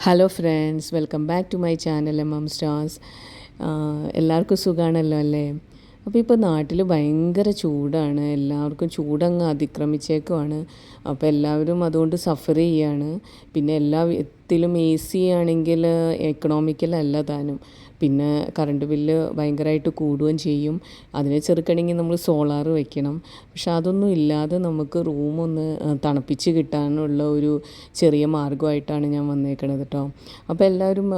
Hello friends welcome back to my channel M M stars എല്ലാവർക്കും സുഖമാണല്ലോ അല്ലേ? അപ്പോൾ ഇപ്പോൾ നാട്ടിൽ ഭയങ്കര ചൂടാണ്. എല്ലാവർക്കും ചൂടങ്ങ് അതിക്രമിച്ചേക്കുവാണ്. അപ്പോൾ എല്ലാവരും അതുകൊണ്ട് സഫർ ചെയ്യാണ്. പിന്നെ എല്ലാ വിധത്തിലും എ സി ആണെങ്കിൽ എക്കണോമിക്കലല്ല താനും. പിന്നെ കറണ്ട് ബില്ല് ഭയങ്കരമായിട്ട് കൂടുകയും ചെയ്യും. അതിനെ ചെറുക്കണമെങ്കിൽ നമ്മൾ സോളാർ വെക്കണം. പക്ഷെ അതൊന്നും ഇല്ലാതെ നമുക്ക് റൂമൊന്ന് തണുപ്പിച്ച് കിട്ടാനുള്ള ഒരു ചെറിയ മാർഗമായിട്ടാണ് ഞാൻ വന്നേക്കണത് കേട്ടോ അപ്പോൾ എല്ലാവരും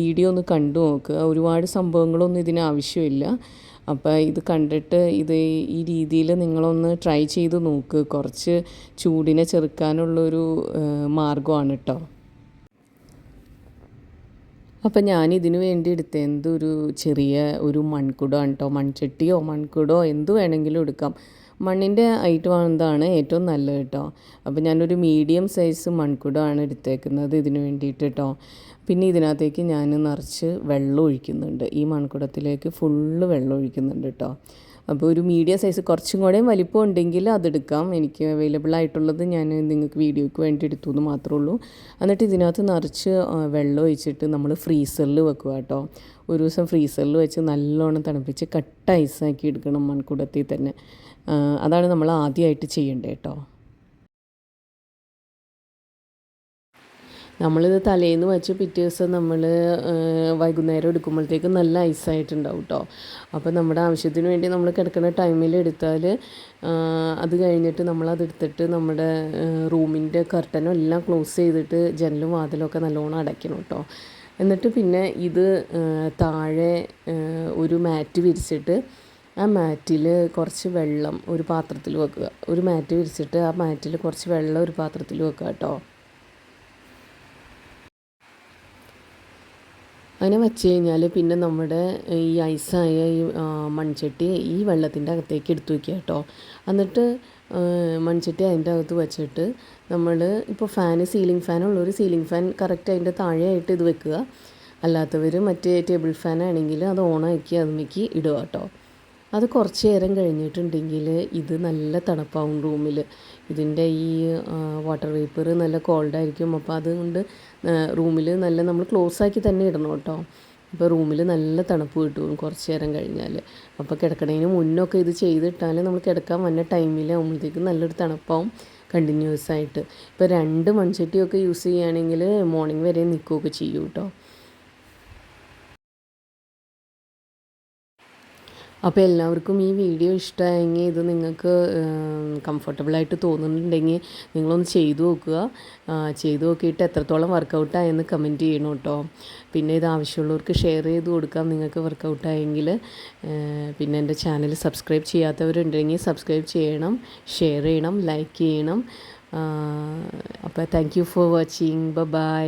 വീഡിയോ ഒന്ന് കണ്ടു നോക്കുക ഒരുപാട് സംഭവങ്ങളൊന്നും ഇതിന് ആവശ്യമില്ല. അപ്പോൾ ഇത് കണ്ടിട്ട് ഇത് ഈ രീതിയിൽ നിങ്ങളൊന്ന് ട്രൈ ചെയ്ത് നോക്ക്. കുറച്ച് ചൂടിനെ ചെറുക്കാനുള്ളൊരു മാർഗമാണ് കേട്ടോ അപ്പം ഞാൻ ഇതിന് വേണ്ടി എടുത്ത എന്തൊരു ചെറിയ ഒരു മൺകുടമാണ് കേട്ടോ മൺചട്ടിയോ മൺകുടോ എന്തു വേണമെങ്കിലും എടുക്കാം. മണ്ണിന്റെ ഐറ്റം ആണെന്നതാണ് ഏറ്റവും നല്ലത് കേട്ടോ അപ്പോൾ ഞാനൊരു മീഡിയം സൈസ് മൺകുടമാണ് എടുത്തേക്കുന്നത് ഇതിന് വേണ്ടിയിട്ട് കേട്ടോ പിന്നെ ഇതിനകത്തേക്ക് ഞാൻ നിറച്ച് വെള്ളം ഒഴിക്കുന്നുണ്ട്. ഈ മൺകുടത്തിലേക്ക് ഫുള്ള് വെള്ളം ഒഴിക്കുന്നുണ്ട് കേട്ടോ അപ്പോൾ ഒരു മീഡിയം സൈസ് കുറച്ചും കൂടെയും വലിപ്പം ഉണ്ടെങ്കിൽ അതെടുക്കാം. എനിക്ക് അവൈലബിൾ ആയിട്ടുള്ളത് ഞാൻ നിങ്ങൾക്ക് വീഡിയോയ്ക്ക് വേണ്ടി എടുത്തു എന്ന് മാത്രമേ ഉള്ളൂ. എന്നിട്ട് ഇതിനകത്ത് നിറച്ച് വെള്ളം ഒഴിച്ചിട്ട് നമ്മൾ ഫ്രീസറിൽ വെക്കുക കേട്ടോ. ഒരു ദിവസം ഫ്രീസറിൽ വെച്ച് നല്ലോണം തണുപ്പിച്ച് കട്ട ഐസാക്കി എടുക്കണം മൺകുടത്തിൽ തന്നെ. അതാണ് നമ്മൾ ആദ്യമായിട്ട് ചെയ്യേണ്ടത് കേട്ടോ. നമ്മളിത് തലേന്ന് വെച്ച് പിറ്റേ ദിവസം നമ്മൾ വൈകുന്നേരം എടുക്കുമ്പോഴത്തേക്കും നല്ല ഐസായിട്ടുണ്ടാവും കേട്ടോ അപ്പോൾ നമ്മുടെ ആവശ്യത്തിന് വേണ്ടി നമ്മൾ കിടക്കുന്ന ടൈമിൽ എടുത്താൽ അത് കഴിഞ്ഞിട്ട് നമ്മളത് എടുത്തിട്ട് നമ്മുടെ റൂമിന്റെ കർട്ടനും എല്ലാം ക്ലോസ് ചെയ്തിട്ട് ജനലും വാതിലൊക്കെ നല്ലോണം അടയ്ക്കണം കേട്ടോ എന്നിട്ട് പിന്നെ ഇത് താഴെ ഒരു മാറ്റ് വിരിച്ചിട്ട് ആ മാറ്റിൽ കുറച്ച് വെള്ളം ഒരു പാത്രത്തിൽ വെക്കുക. ഒരു മാറ്റ് വിരിച്ചിട്ട് ആ മാറ്റിൽ കുറച്ച് വെള്ളം ഒരു പാത്രത്തിൽ വെക്കുക കേട്ടോ അങ്ങനെ വെച്ച് കഴിഞ്ഞാൽ പിന്നെ നമ്മുടെ ഈ ഐസായ ഈ മൺചട്ടി ഈ വെള്ളത്തിന്റെ അകത്തേക്ക് എടുത്തു വയ്ക്കുക കേട്ടോ. എന്നിട്ട് മൺചട്ടി അതിന്റെ അകത്ത് വെച്ചിട്ട് നമ്മൾ ഇപ്പോൾ ഫാന് സീലിംഗ് ഫാൻ ഫാനുള്ളൊരു സീലിംഗ് ഫാൻ കറക്റ്റ് അതിന്റെ താഴെയായിട്ട് ഇത് വെക്കുക. അല്ലാത്തവർ മറ്റേ ടേബിൾ ഫാൻ ആണെങ്കിൽ അത് ഓണാക്കി അതിലേക്ക് ഇടുക കേട്ടോ. അത് കുറച്ച് നേരം കഴിഞ്ഞിട്ടുണ്ടെങ്കിൽ ഇത് നല്ല തണുപ്പാവും റൂമിൽ ഇതിന്റെ ഈ വാട്ടർ വേപ്പർ നല്ല കോൾഡായിരിക്കും അപ്പോൾ അതുകൊണ്ട് റൂമിൽ നല്ല നമ്മൾ ക്ലോസ് ആക്കി തന്നെ ഇടണം കേട്ടോ. അപ്പോൾ റൂമിൽ നല്ല തണുപ്പ് കിട്ടും കുറച്ച് നേരം കഴിഞ്ഞാൽ അപ്പോൾ കിടക്കണതിന് മുന്നൊക്കെ ഇത് ചെയ്തിട്ടാൽ നമ്മൾ കിടക്കാൻ വന്ന ടൈമിൽ ആകുമ്പോഴത്തേക്കും നല്ലൊരു തണുപ്പാവും കണ്ടിന്യൂസ് ആയിട്ട്. ഇപ്പോൾ രണ്ട് മൺചട്ടിയൊക്കെ യൂസ് ചെയ്യുകയാണെങ്കിൽ മോർണിംഗ് വരെ നിൽക്കുകയൊക്കെ ചെയ്യും കേട്ടോ. അപ്പോൾ എല്ലാവർക്കും ഈ വീഡിയോ ഇഷ്ടമായെങ്കിൽ ഇത് നിങ്ങൾക്ക് കംഫർട്ടബിളായിട്ട് തോന്നുന്നുണ്ടെങ്കിൽ നിങ്ങളൊന്ന് ചെയ്തു നോക്കുക. ചെയ്തു നോക്കിയിട്ട് എത്രത്തോളം വർക്കൗട്ടായെന്ന് കമന്റ് ചെയ്യണം കേട്ടോ. പിന്നെ ഇത് ആവശ്യമുള്ളവർക്ക് ഷെയർ ചെയ്ത് കൊടുക്കാം. നിങ്ങൾക്ക് വർക്കൗട്ടായെങ്കിൽ പിന്നെ എന്റെ ചാനൽ സബ്സ്ക്രൈബ് ചെയ്യാത്തവരുണ്ടെങ്കിൽ സബ്സ്ക്രൈബ് ചെയ്യണം ഷെയർ ചെയ്യണം ലൈക്ക് ചെയ്യണം. അപ്പോൾ താങ്ക് യു ഫോർ വാച്ചിങ് ബ ബൈ